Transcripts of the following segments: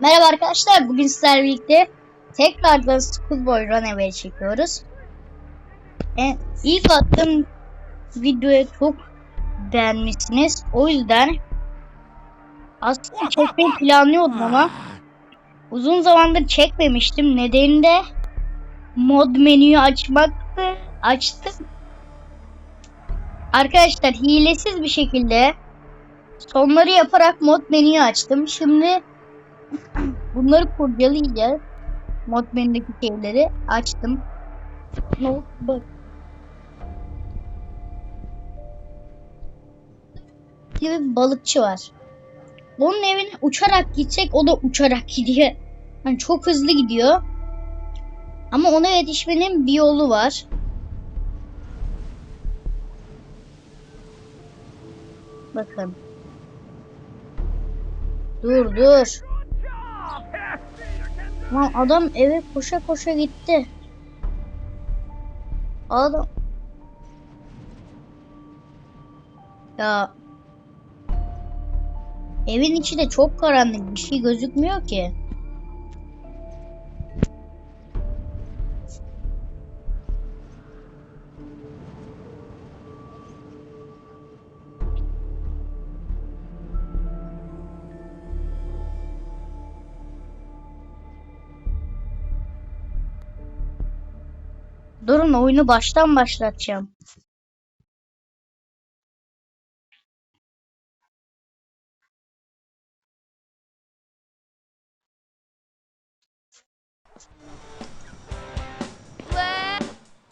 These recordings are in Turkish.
Merhaba arkadaşlar. Bugün sizlerle birlikte tekrardan Schoolboy Runaway çekiyoruz. E, ilk attığım videoya çok beğenmişsiniz. O yüzden aslında çekmeyi planlıyordum ama uzun zamandır çekmemiştim. Nedeni de mod menüyü açmaktı. Açtım. Arkadaşlar hilesiz bir şekilde sonları yaparak mod menüyü açtım. Şimdi bunları kurcalayacağız. Mod menüdeki şeyleri açtım. Bak. Gibi bir balıkçı var. Onun evine uçarak gitsek o da uçarak gidiyor. Yani çok hızlı gidiyor. Ama ona yetişmenin bir yolu var. Bakın. Dur dur. Lan adam eve koşa koşa gitti. Adam. Ya. Evin içi de çok karanlık. Bir şey gözükmüyor ki. Durun oyunu baştan başlatacağım.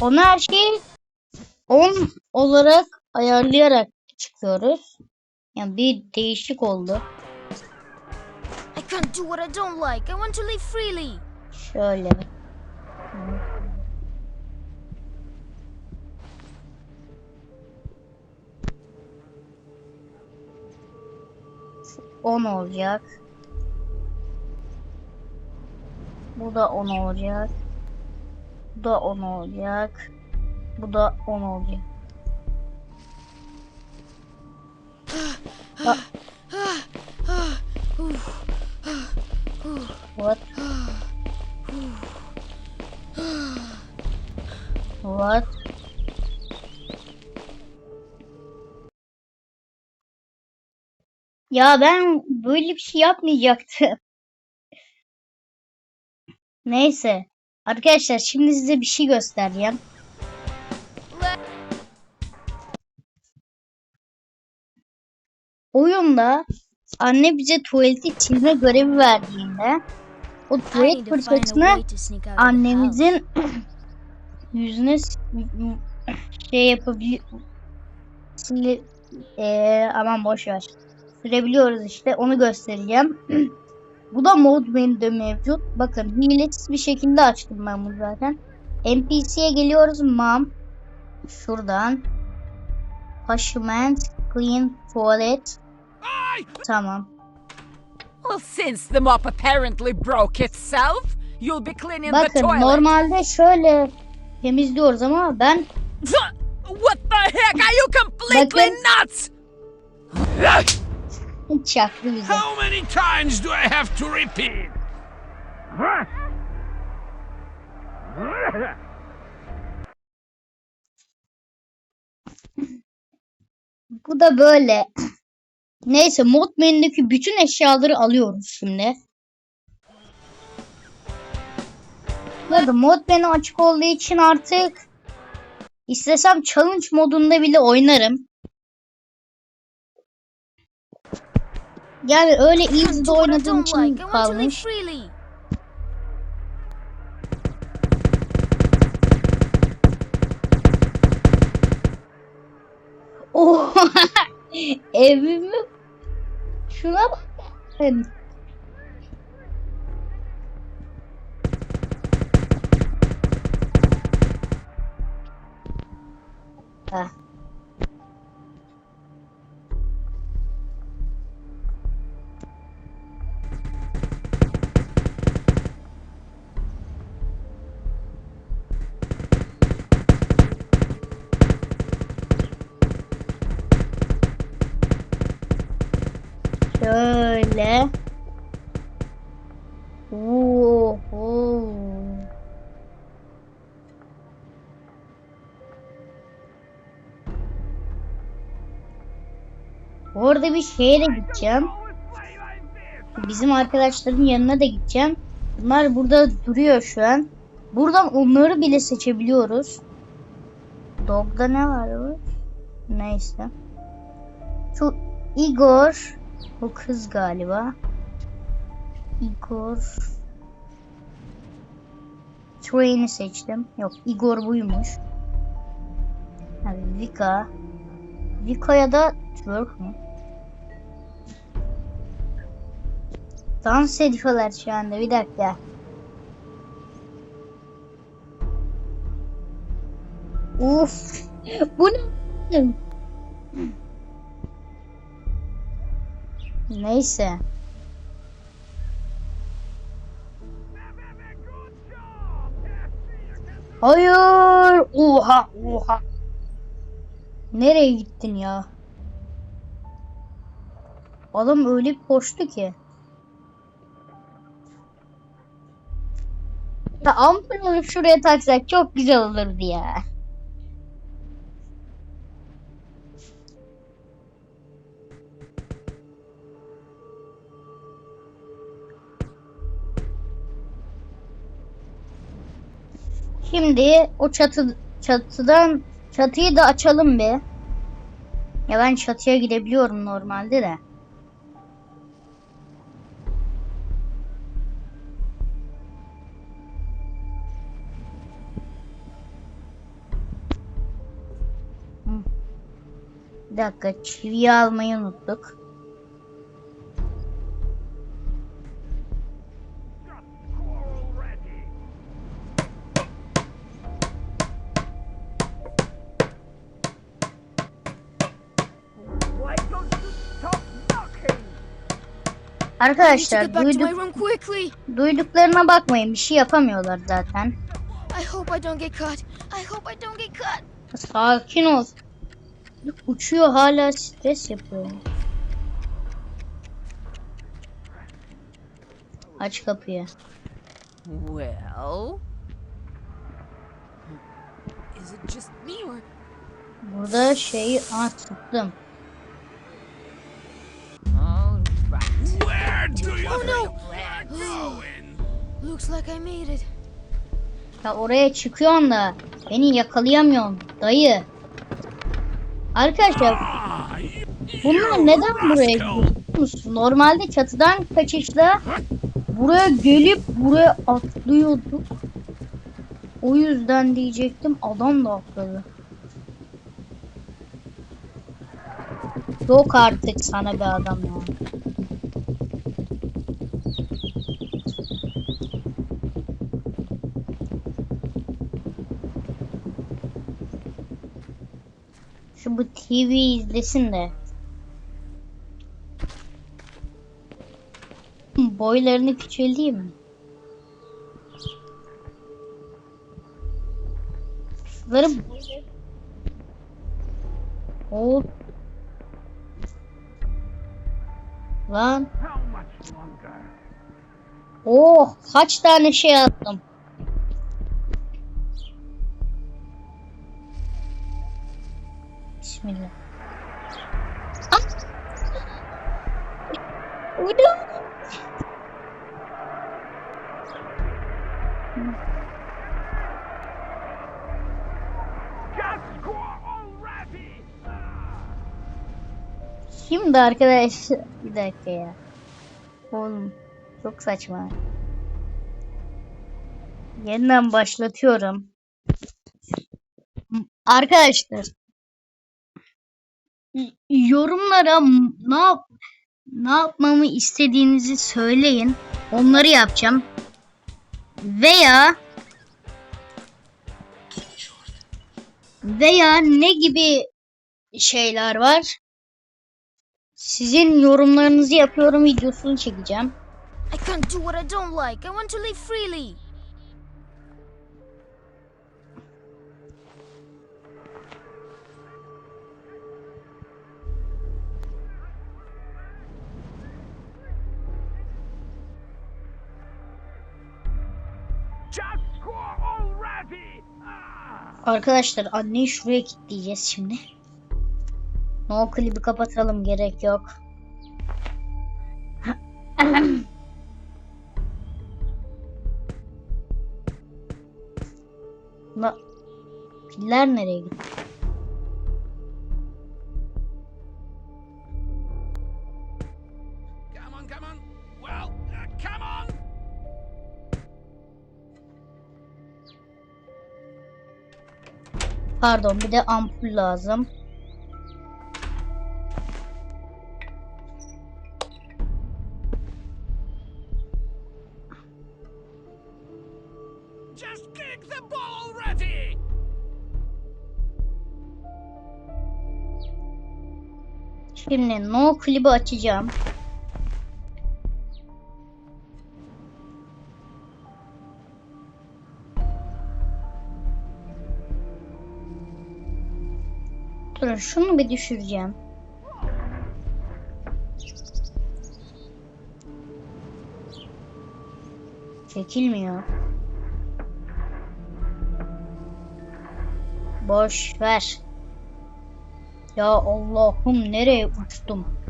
Onu her şeyi 10 olarak ayarlayarak çıkıyoruz. Yani bir değişik oldu. I can't do what I don't like. I want to live freely. Şöyle. 10 olacak. Bu da 10 olacak. Bu da 10 olacak. Bu da 10 olacak. Ha. What? What? Ya ben böyle bir şey yapmayacaktım. Neyse. Arkadaşlar şimdi size bir şey göstereceğim. Oyunda anne bize tuvaleti çizme görevi verdiğinde o tuvalet fırçasını annemizin yüzüne şey yapabilir Sile- Eee, aman boş ver. Sürebiliyoruz işte onu göstereceğim. Bu da mod menüde mevcut. Bakın hilesiz bir şekilde açtım ben bunu zaten. NPC'ye geliyoruz. Mom. Şuradan. Hashiment. Clean. Tuvalet. Tamam. Well, since the mop apparently broke itself, you'll be cleaning the Bakın toilet. normalde şöyle temizliyoruz ama ben What the heck? Are you completely Bakın. nuts? Çaktı bize. How many times do I have to repeat? Bu da böyle. Neyse mod menüdeki bütün eşyaları alıyoruz şimdi. Bu mod menü açık olduğu için artık istesem challenge modunda bile oynarım. Yani öyle easy'de oynadığım için kalmış. Oh, evimi şuna bak. Heh. Şöyle. Sırada bir şeye de gideceğim. Bizim arkadaşların yanına da gideceğim. Bunlar burada duruyor şu an. Buradan onları bile seçebiliyoruz. Dog'da ne var bu? Neyse. Şu Igor. Bu kız galiba. Igor. Train'i seçtim. Yok Igor buymuş. Ha, Vika. Vika'ya da twerk mü? Dans ediyorlar şu anda. Bir dakika. Uf. Bu ne? Neyse. Hayır. Oha oha. Nereye gittin ya? Adam öyle bir koştu ki. Ya ampul şuraya taksak çok güzel olurdu ya. Şimdi o çatı çatıdan çatıyı da açalım bir. Ya ben çatıya gidebiliyorum normalde de. Bir dakika çiviyi almayı unuttuk. Arkadaşlar duyduk, duyduklarına bakmayın bir şey yapamıyorlar zaten. Sakin ol. Uçuyor hala stres yapıyor. Aç kapıyı. Well. Is it just me or Burada şeyi tuttum. Where do you Oh no! going? Looks like I made it. Ya oraya çıkıyorsun da beni yakalayamıyorsun dayı. Arkadaşlar bunlar neden buraya gidiyor? Normalde çatıdan kaçışta buraya gelip buraya atlıyorduk. O yüzden diyecektim adam da atladı. Yok artık sana bir adam ya. Şu bu TV izlesin de. Boylarını küçülteyim mi? Şunları Hop. Lan. Oh kaç tane şey attım. Bismillah. Ah! Uydum. Şimdi arkadaş bir dakika ya. Oğlum çok saçma. Yeniden başlatıyorum. Arkadaşlar yorumlara ne yap ne yapmamı istediğinizi söyleyin. Onları yapacağım. Veya veya ne gibi şeyler var? Sizin yorumlarınızı yapıyorum videosunu çekeceğim. I can't do what I don't like. I want to live freely. Arkadaşlar anneyi şuraya kilitleyeceğiz şimdi. No klibi kapatalım gerek yok. Piller nereye gitti? Pardon bir de ampul lazım. Şimdi no klibi açacağım. Durun şunu bir düşüreceğim. Çekilmiyor. Boş ver. Ya Allah'ım nereye uçtum?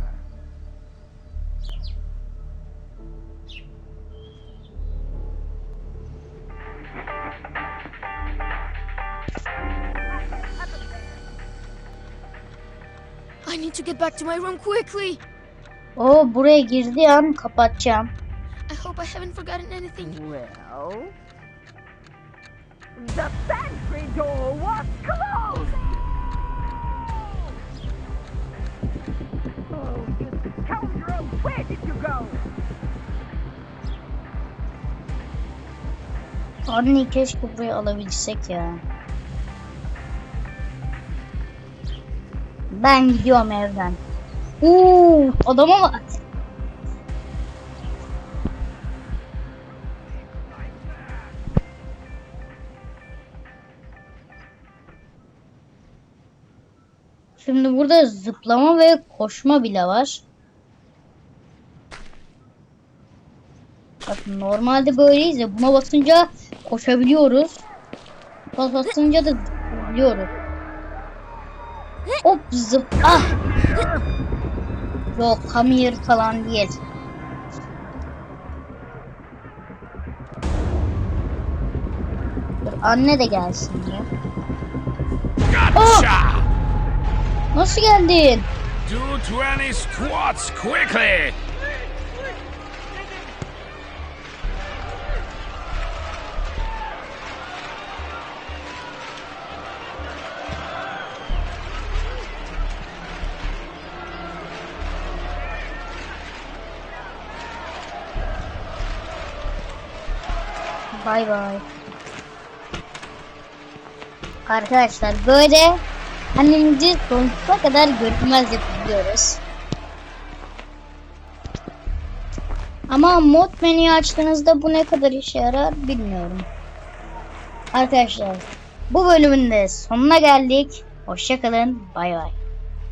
Need to get back to my room quickly. O buraya girdiği an kapatacağım. I hope I haven't forgotten anything. Well, the pantry door was closed. Oh, you scoundrel! Where did you go? Anne keşke burayı alabilsek ya. Ben gidiyorum evden. Uuu adama bak. Şimdi burada zıplama ve koşma bile var. Bakın normalde böyleyiz ya buna basınca koşabiliyoruz. Bas basınca da zıplayabiliyoruz. Hop zıp ah. Yok kamyer falan değil. Dur anne de gelsin ya. Gotcha. Nasıl geldin? Do 20 squats quickly. Bay bay. Arkadaşlar böyle annemizi sonsuza kadar görünmez yapabiliyoruz. Ama mod menüyü açtığınızda bu ne kadar işe yarar bilmiyorum. Arkadaşlar bu bölümün de sonuna geldik. Hoşçakalın. Bay bay.